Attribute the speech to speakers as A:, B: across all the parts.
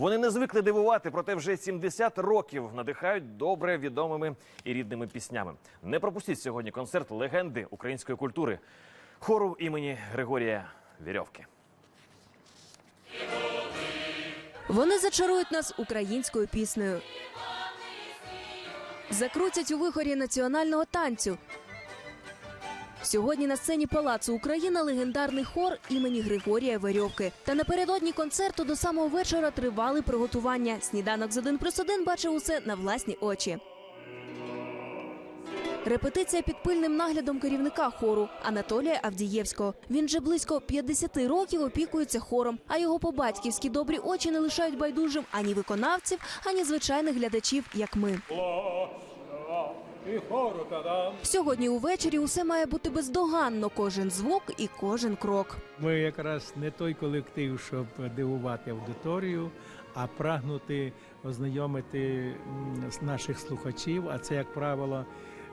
A: Вони не звикли дивувати, проте вже 70 років надихають добре відомими і рідними піснями. Не пропустіть сьогодні концерт легенди української культури хору імені Григорія Вірьовки.
B: Вони зачарують нас українською піснею. Закрутять у вихорі національного танцю. Сьогодні на сцені Палацу Україна легендарний хор імені Григорія Верьовки. Та напередодні концерту до самого вечора тривали приготування. Сніданок з 1 плюс 1 бачив усе на власні очі. Репетиція під пильним наглядом керівника хору Анатолія Авдієвського. Він вже близько 50 років опікується хором, а його по-батьківськи добрі очі не лишають байдужим ані виконавців, ані звичайних глядачів, як ми.
C: І хору та-дам.
B: Сьогодні увечері усе має бути бездоганно, кожен звук і кожен крок.
C: Ми якраз не той колектив, щоб дивувати аудиторію, а прагнути ознайомити наших слухачів. А це, як правило,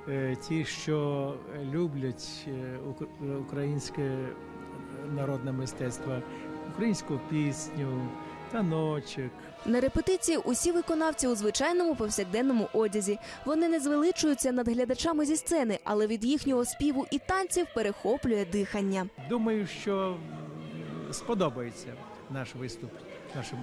C: е, ті, що люблять е, українське народне мистецтво, українську пісню, таночок.
B: На репетиції усі виконавці у звичайному повсякденному одязі. Вони не звеличуються над глядачами зі сцени, але від їхнього співу і танців перехоплює дихання.
C: Думаю, що сподобається наш виступ нашим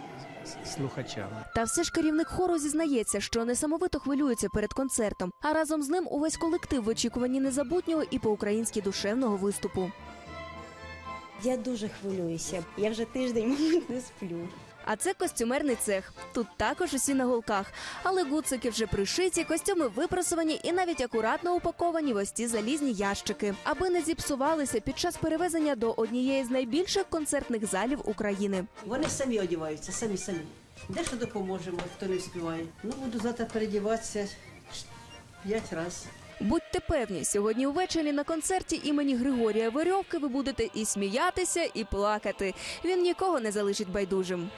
C: слухачам.
B: Та все ж керівник хору зізнається, що несамовито хвилюється перед концертом, а разом з ним увесь колектив в очікуванні незабутнього і по-українськи душевного виступу.
D: Я дуже хвилююся. Я вже тиждень, мабуть, не сплю.
B: А це костюмерний цех. Тут також усі на голках, але гуцики вже пришиті, костюми випрасовані і навіть акуратно упаковані в ось ці залізні ящики, аби не зіпсувалися під час перевезення до однієї з найбільших концертних залів України.
E: Вони самі одягаються, самі самі. Де що допоможемо, хто не співає. Ну, буду завтра передіватися п'ять разів.
B: Будьте певні, сьогодні увечері на концерті імені Григорія Верьовки ви будете і сміятися, і плакати. Він нікого не залишить байдужим.